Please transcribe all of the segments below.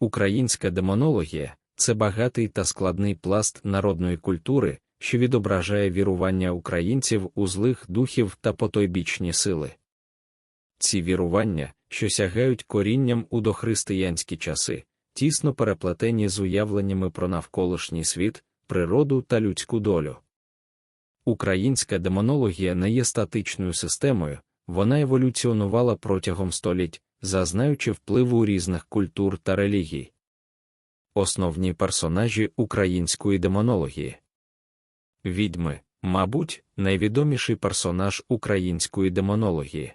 Українська демонологія це багатий та складний пласт народної культури, що відображає вірування українців у злих духів та потойбічні сили. Ці вірування, що сягають корінням у дохристиянські часи, тісно переплетені з уявленнями про навколишній світ, природу та людську долю. Українська демонологія не є статичною системою, вона еволюціонувала протягом століть, зазнаючи впливу різних культур та релігій. Основні персонажі української демонології Відьми, мабуть, найвідоміший персонаж української демонології.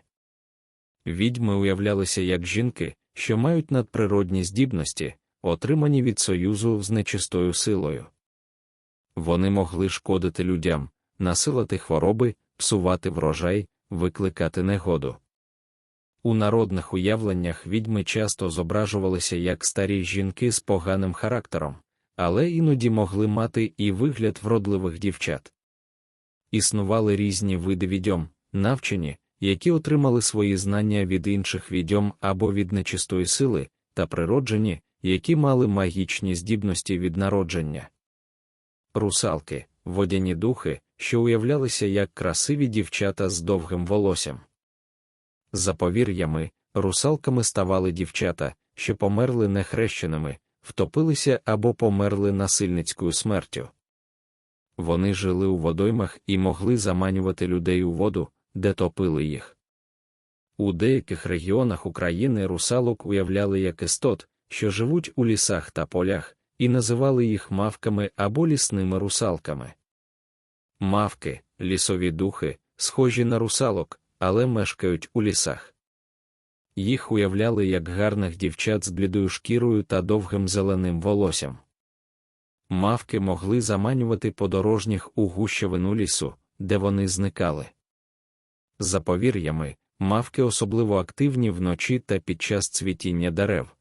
Відьми уявлялися як жінки, що мають надприродні здібності, отримані від союзу з нечистою силою. Вони могли шкодити людям, насилати хвороби, псувати врожай, викликати негоду. У народних уявленнях відьми часто зображувалися як старі жінки з поганим характером, але іноді могли мати і вигляд вродливих дівчат. Існували різні види відьом, навчені, які отримали свої знання від інших відьом або від нечистої сили, та природжені, які мали магічні здібності від народження. Русалки, водяні духи, що уявлялися як красиві дівчата з довгим волоссям. За повір'ями, русалками ставали дівчата, що померли нехрещеними, втопилися або померли насильницькою смертю. Вони жили у водоймах і могли заманювати людей у воду, де топили їх. У деяких регіонах України русалок уявляли як істот, що живуть у лісах та полях, і називали їх мавками або лісними русалками. Мавки, лісові духи, схожі на русалок, але мешкають у лісах. Їх уявляли як гарних дівчат з блідою шкірою та довгим зеленим волоссям. Мавки могли заманювати подорожніх у гущавину лісу, де вони зникали. За повір'ями, мавки особливо активні вночі та під час цвітіння дерев.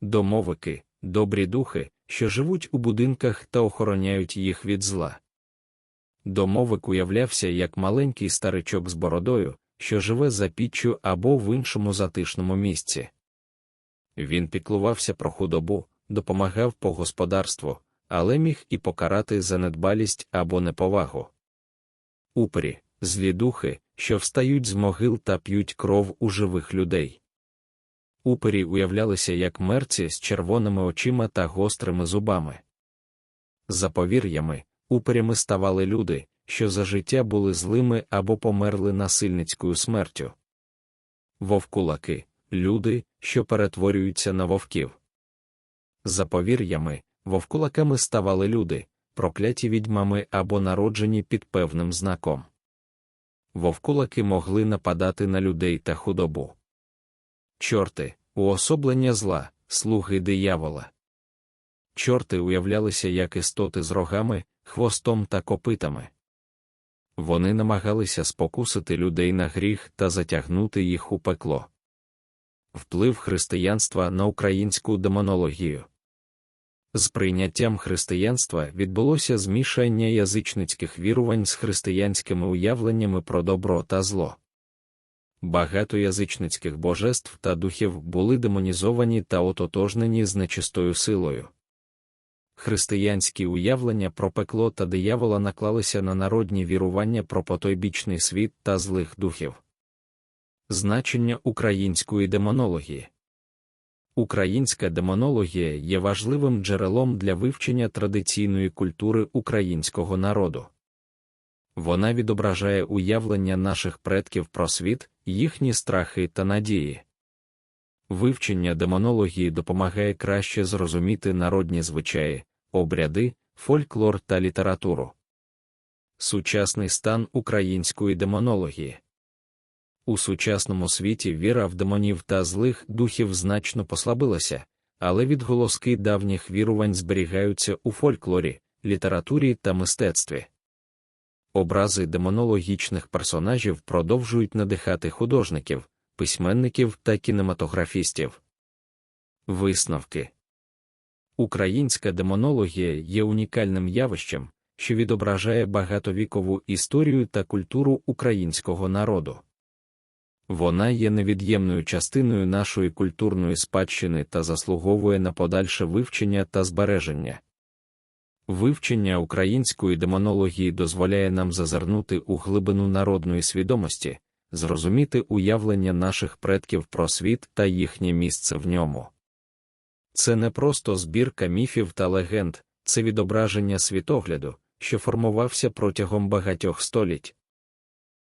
Домовики, добрі духи, що живуть у будинках та охороняють їх від зла. Домовик уявлявся як маленький старичок з бородою, що живе за піччю або в іншому затишному місці. Він піклувався про худобу, допомагав по господарству, але міг і покарати за недбалість або неповагу. Упері, злі духи, що встають з могил та п'ють кров у живих людей. Упері уявлялися як мерці з червоними очима та гострими зубами. За повір'ями, уперями ставали люди, що за життя були злими або померли насильницькою смертю. Вовкулаки люди, що перетворюються на вовків. За повір'ями, вовкулаками ставали люди, прокляті відьмами або народжені під певним знаком. Вовкулаки могли нападати на людей та худобу. Чорти уособлення зла, слуги диявола. Чорти уявлялися як істоти з рогами, хвостом та копитами. Вони намагалися спокусити людей на гріх та затягнути їх у пекло. Вплив християнства на українську демонологію. З прийняттям християнства відбулося змішання язичницьких вірувань з християнськими уявленнями про добро та зло. Багато язичницьких божеств та духів були демонізовані та ототожнені з нечистою силою. Християнські уявлення про пекло та диявола наклалися на народні вірування про потойбічний світ та злих духів. Значення української демонології Українська демонологія є важливим джерелом для вивчення традиційної культури українського народу. Вона відображає уявлення наших предків про світ, їхні страхи та надії. Вивчення демонології допомагає краще зрозуміти народні звичаї, обряди, фольклор та літературу. Сучасний стан української демонології у сучасному світі віра в демонів та злих духів значно послабилася, але відголоски давніх вірувань зберігаються у фольклорі, літературі та мистецтві. Образи демонологічних персонажів продовжують надихати художників, письменників та кінематографістів. Висновки Українська демонологія є унікальним явищем, що відображає багатовікову історію та культуру українського народу. Вона є невід'ємною частиною нашої культурної спадщини та заслуговує на подальше вивчення та збереження. Вивчення української демонології дозволяє нам зазирнути у глибину народної свідомості, зрозуміти уявлення наших предків про світ та їхнє місце в ньому. Це не просто збірка міфів та легенд, це відображення світогляду, що формувався протягом багатьох століть,